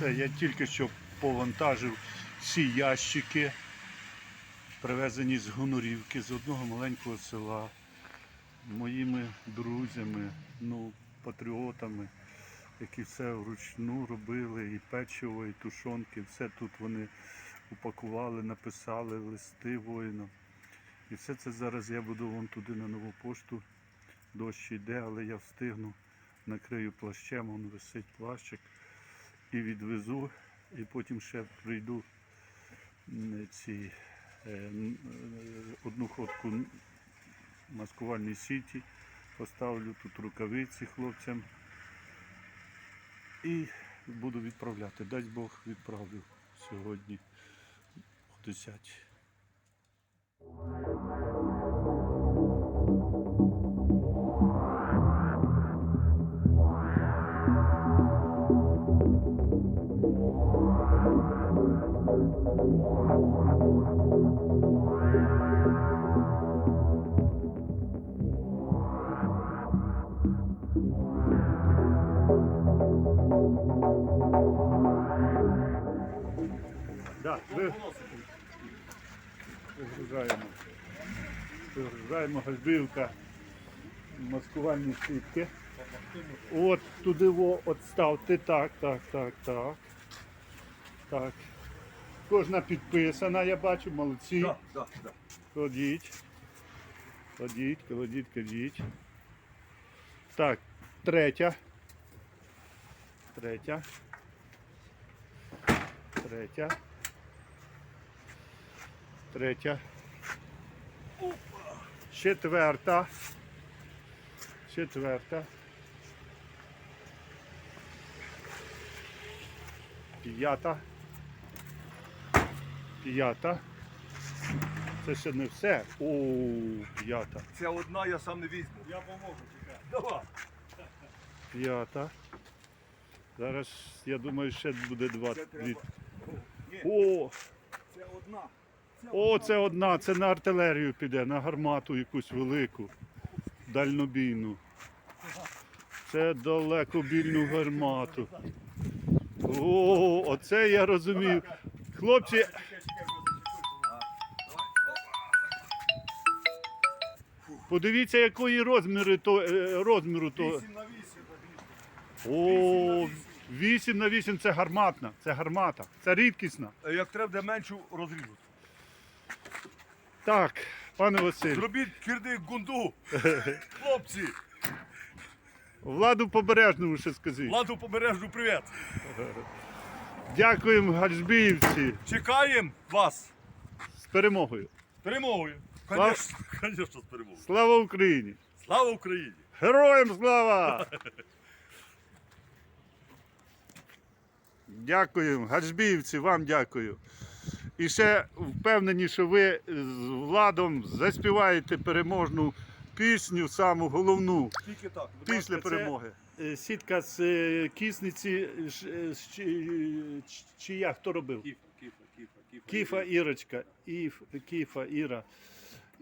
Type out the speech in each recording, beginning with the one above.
Це я тільки що повантажив всі ящики, привезені з Гонорівки, з одного маленького села, моїми друзями, ну, патріотами, які все вручну робили, і печиво, і тушонки, все тут вони упакували, написали листи воїнам. І все це зараз я буду вон туди на нову пошту. Дощ йде, але я встигну, накрию плащем, вон висить плащик і відвезу, і потім ще прийду ці, е, е, одну ходку маскувальній сіті, поставлю тут рукавиці хлопцям і буду відправляти. Дасть Бог відправлю сьогодні о 10. Ви... Вигружаємо. Вигружаємо гальбівка, маскувальні сітки. От туди от ставте. Так, так, так, так. Так. Кожна підписана, я бачу, молодці. Да, да, да. Кладіть. Кладіть, кладіть, кладіть. Так, третя. Третя. Третя. Третя. Четверта. Четверта. П'ята. П'ята. Це ще не все. О, п'ята. Це одна я сам не візьму. Я поможу, чекай. Давай. П'ята. Зараз, я думаю, ще буде два. Це треба. О, це одна. Це о, це одна, це на артилерію піде, на гармату якусь велику, дальнобійну. Це далекобільну гармату. О, оце я розумію. Хлопці, подивіться, якої розміри то, е, розміру то. 8 на 8. О, 8 на 8 це гарматна, це гармата, це рідкісна. Як треба де меншу розріжу. Так, пане Василь, Зробіть кирдик гунду. Хлопці, владу побережному ще скажіть. ладу побережну привіт. Дякуємо Гальжбіївці Чекаємо вас з перемогою. з перемогою. Слава- конечно, з перемогою. Слава Україні! Слава Україні! Героям слава! Дякуємо, Гальжбіївці, вам дякую. І ще впевнені, що ви з владом заспіваєте переможну пісню, саму головну. Тільки так. будь Після ласка, це- перемоги. Сітка з е, кісниці, чия хто робив? Кіфа, кіфа, кіфа, кіфа. Кіфа Ірочка, Іф, Кіфа Іра.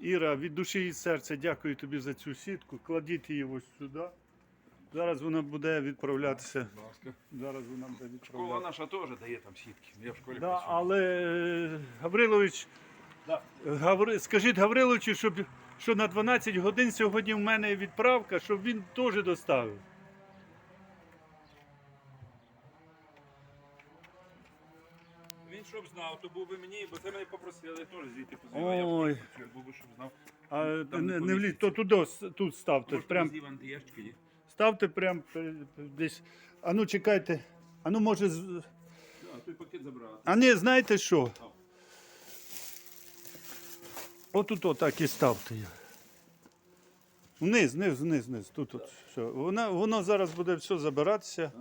Іра, від душі і серця дякую тобі за цю сітку. Кладіть її ось сюди. Зараз вона буде відправлятися. Зараз вона буде Школа відправлятися. наша теж дає там сітки. Я в школі Да, працюю. але е, Гаврилович, Да. Гаври, скажіть Гавриловичу, щоб, що на 12 годин сьогодні в мене відправка, щоб він теж доставив. Щоб знав, то був би мені, бо це мене попросили теж звідти. Ой. Я працюю, був би, щоб знав. А Там не, не вліз, то туди, с- тут ставте. Може, Прям, є. ставте прям е, десь. А ну чекайте. А ну може. з- Да, той пакет забрати. А не, знаєте що? Отут отак і ставте. Вниз, вниз, вниз, вниз. Тут от все. Воно, воно зараз буде все забиратися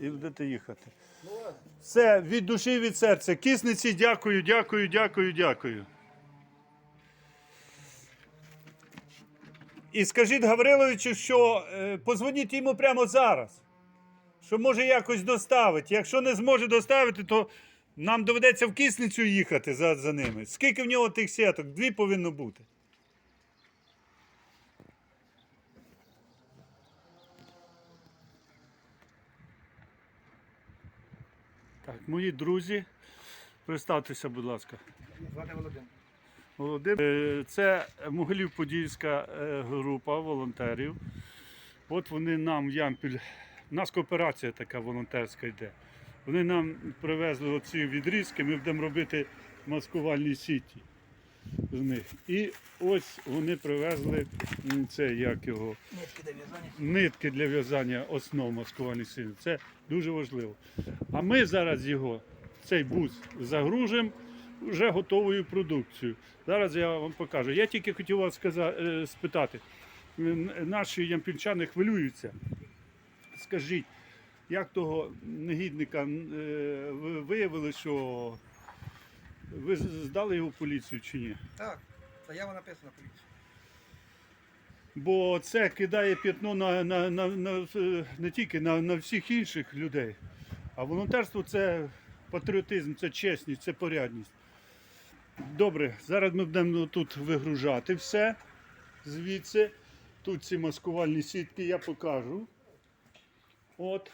і будете їхати. Все, від душі, від серця. Кисниці, дякую, дякую, дякую, дякую. І скажіть Гавриловичу, що е, позвоніть йому прямо зараз. Що може якось доставити. Якщо не зможе доставити, то нам доведеться в кисницю їхати за, за ними. Скільки в нього тих сіток? Дві повинно бути. Так, мої друзі, представтеся, будь ласка. Звати Володимир. Володимир. Е, Це Могилів-Подільська е, група волонтерів. От вони нам Ямпіль. У нас кооперація така волонтерська йде. Вони нам привезли оці відрізки, ми будемо робити маскувальні сіті з них. І ось вони привезли це як його Нитки для в'язання основ маскувальних сіт. Це дуже важливо. А ми зараз його, цей бус, загружимо вже готовою продукцією. Зараз я вам покажу. Я тільки хотів вас сказати, е, спитати. Наші ямпільчани хвилюються. Скажіть, як того негідника е, виявили, що ви здали його в поліцію чи ні? Так, заява написана поліцію. Бо це кидає п'ятно на, на, на, на, не тільки на, на всіх інших людей. А волонтерство це патріотизм, це чесність, це порядність. Добре, зараз ми будемо тут вигружати все звідси. Тут ці маскувальні сітки я покажу. От.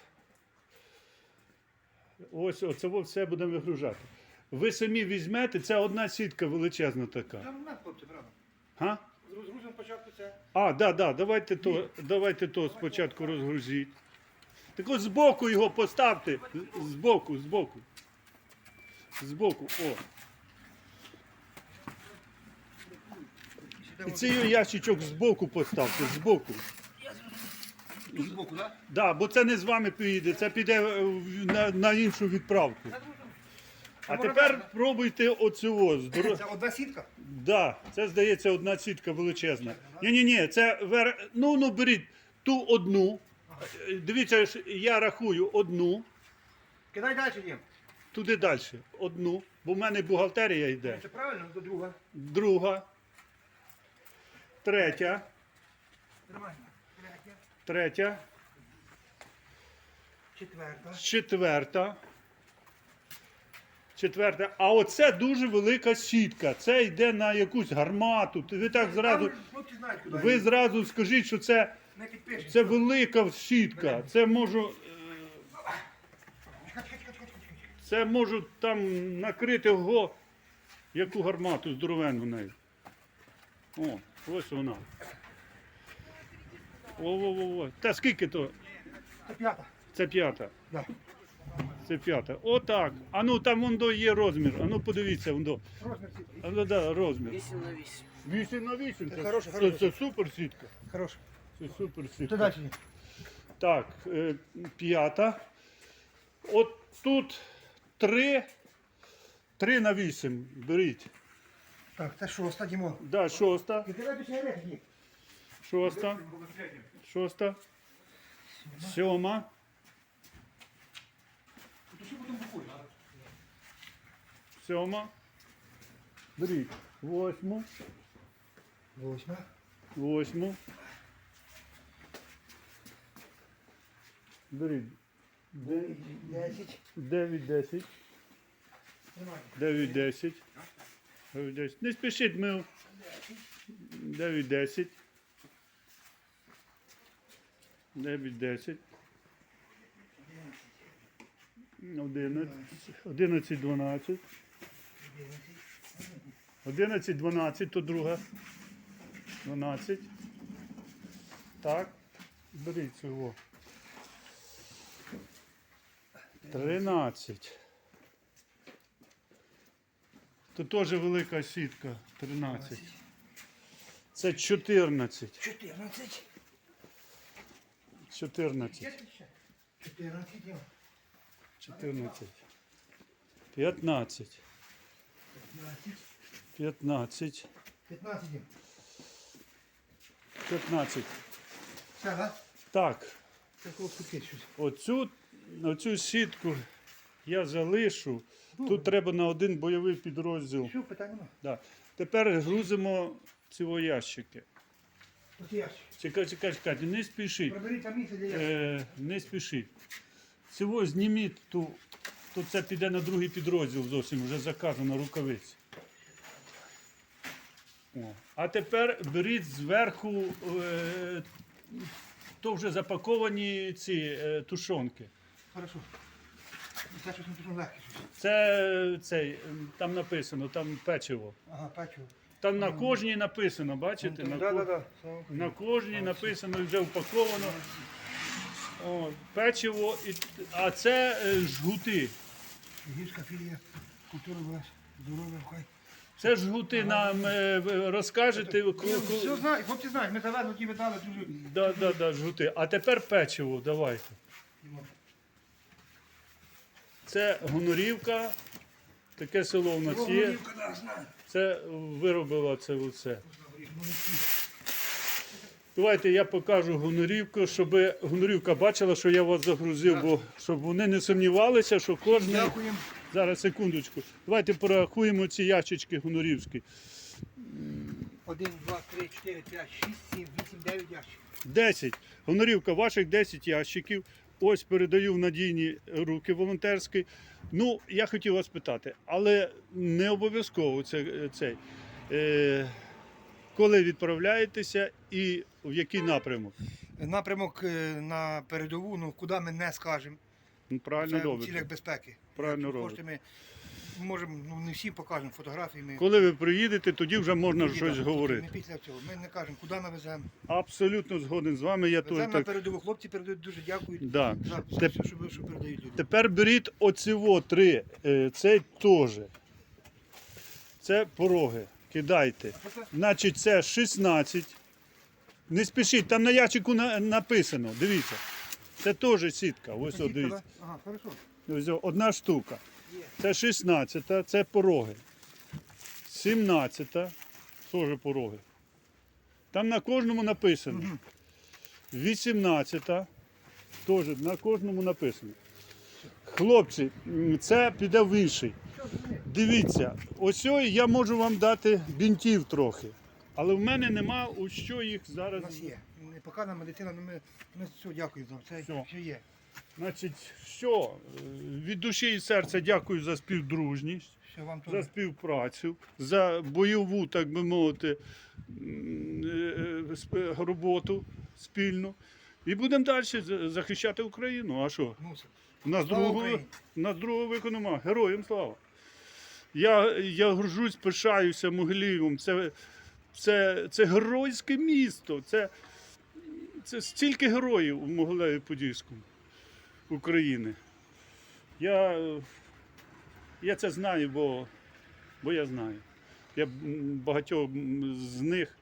Ось оце все будемо вигружати. Ви самі візьмете, це одна сітка величезна така. На хлопці, правда. Га? Розгрузимо спочатку це. А, да, да, давайте то, давайте то спочатку розгрузіть. Так от збоку його поставте. З- Збоку, збоку. Збоку, о. І цей ящичок збоку поставте, збоку. Тут збоку, так? Да, бо це не з вами поїде, це піде е, в- на, на іншу відправку. А тепер пробуйте оцього. здоро- Це одна сітка. Да, це здається одна сітка величезна. Ні, ні, ні, це вер... ну ну беріть ту одну. Е, Дивіться, ж, я рахую одну, Кидай далі їм. туди далі. Одну, бо в мене бухгалтерія йде. Це правильно, до друга. Друга, третя, Нормально. Третя, третя, четверта. четверта. Четверта. А оце дуже велика сітка. Це йде на якусь гармату. Ви так зразу. Ви зразу скажіть, що це. Це велика сітка. Це можу. Це можу там накрити го, яку гармату здоровенну нею. О, ось вона. О-о-о. Та скільки то? Це п'ята. Це п'ята. Да. Це п'ята. Отак. А ну там воно є розмір. А ну подивіться, воно. Розмір сітки. А ну да, розмір. 8 на 8. 8 на 8. Це, хороша, це, хороша. це супер сітка. Хорош. Це супер сітка. їм. Так, е, п'ята. От тут три. Три на вісім. Беріть. Так, це шоста, Дімон. Да, шоста. І. Шоста. Шоста. Сьома. Сьома. Беріть. Восьму. Восьма. Восьму. Беріть. Де- Десять. Дев'ять, десять. Дев'ять, десять. Дев'ять, десять. Не спішіть, ми. Дев'ять, десять. Дев'ять, десять. Одинадцять. Одинадцять, дванадцять. Одинадцять, дванадцять, то друга. Дванадцять. Так. Беріть цього. Тринадцять. То теж велика сітка. 13. Це 14. Чотирнадцять. 14. Є ще? Чотирнадцять, Дімон. 14. 15. П'ятнадцять. 15. П'ятнадцять, Дім. 15. Все, да? Так, Це хлопці щось. оцю, оцю сітку я залишу. Тут треба на один бойовий підрозділ. Що, питань нема? Да. Тепер грузимо ці ящики. Тут ящик. Чекай, чекай, чекай, не спішіть. Приберіть там місце для ящика. Е, не спішіть. Цього зніміть, то, то це піде на другий підрозділ зовсім, вже заказано рукавиці. О. А тепер беріть зверху, е, то вже запаковані ці е, тушонки. Хорошо. Це щось не дуже легке щось. Це цей, там написано, там печиво. Ага, печиво. Там на кожній написано, бачите? На, ко- на кожній написано вже упаковано. О, печиво, і, а це е, жгути. Гірська філія, культура була здорова, хай. Це жгути нам е, розкажете. ку- Ну, ку- Все знають, хлопці знають, ми завезли ті видали дуже. Да, да, да, жгути. А тепер печиво, давайте. Це Гонорівка, таке село в нас є. Горілка, да, знаю. Це виробила це оце. Давайте я покажу Гонорівку, щоб Гонорівка бачила, що я вас загрузив, бо щоб вони не сумнівалися, що кожен. Дякуємо. Зараз секундочку. Давайте порахуємо ці ящички гонорівські. Один, два, три, чотири, п'ять, шість, сім, вісім, дев'ять ящиків. 10. Гонорівка, ваших 10 ящиків. Ось передаю в надійні руки волонтерські. Ну, я хотів вас питати, але не обов'язково це, цей. Е, коли відправляєтеся і в який напрямок? Напрямок е, на передову, ну куди ми не скажемо. Ну, правильно Це в робите. цілях безпеки. Правильно Якщо робите. Ми можемо, ну не всі покажемо фотографії. Ми Коли ви приїдете, тоді вже можна Тоді, щось да, говорити. Ми після цього. Ми не кажемо, куди ми веземо. Абсолютно згоден з вами. Я теж Веземо на так. передову. Хлопці передають дуже дякують Да. за все, Теп- що, ви- що передають люди. Тепер беріть оціво три. Е, Це теж. Це пороги. Кидайте. Значить, це 16. Не спішіть, там на ящику на- написано. Дивіться. Це теж сітка. Ось от дивіться. Ага, хорошо. Ось о, одна штука. Це 16, це пороги. 17, теж пороги. Там на кожному написано. 18, теж на кожному написано. Хлопці, м, це піде в інший. Дивіться, ось я можу вам дати бінтів трохи. Але в мене нема у що їх У зараз. нас є. Не показана медицина, але ми, ми все дякуємо за це. Все. Все є. Значить, що? е, Від душі і серця дякую за співдружність. Все вам за співпрацю, за бойову, так би мовити, е, сп- роботу спільну. І будемо далі захищати Україну. А що? У нас другого, у нас другого віку. Героям слава. Я, я горжусь, пишаюся Могилівом. Це, це, це геройське місто. Це, це стільки героїв у Могилеві Подільському України. Я, я це знаю, бо, бо я знаю. Я багатьох з них,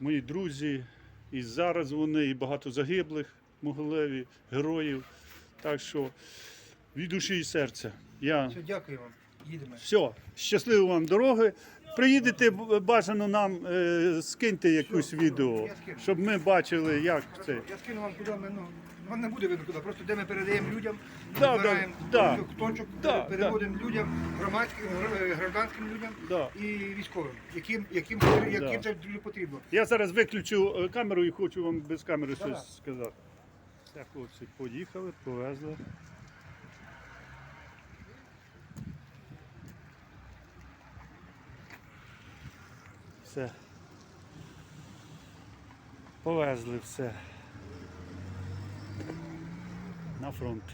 мої друзі, і зараз вони, і багато загиблих в Могилеві, героїв. Так що від душі і серця. Я дякую вам. Все, щасливо вам дороги. Приїдете бажано нам е, скиньте якусь відео, щоб ми бачили, як це. Я скину вам куди ми, ну, вам не буде видно куди, просто де ми передаємо людям, Да, збираємо да, точок, да, переводимо людям, громадським, гр- гражданським людям Да. і військовим, яким, яким, яким Да. це дуже потрібно. Я зараз виключу е, камеру і хочу вам без камери щось сказати. Так, хлопці, поїхали, повезли. Все. Повезли все. На фронт.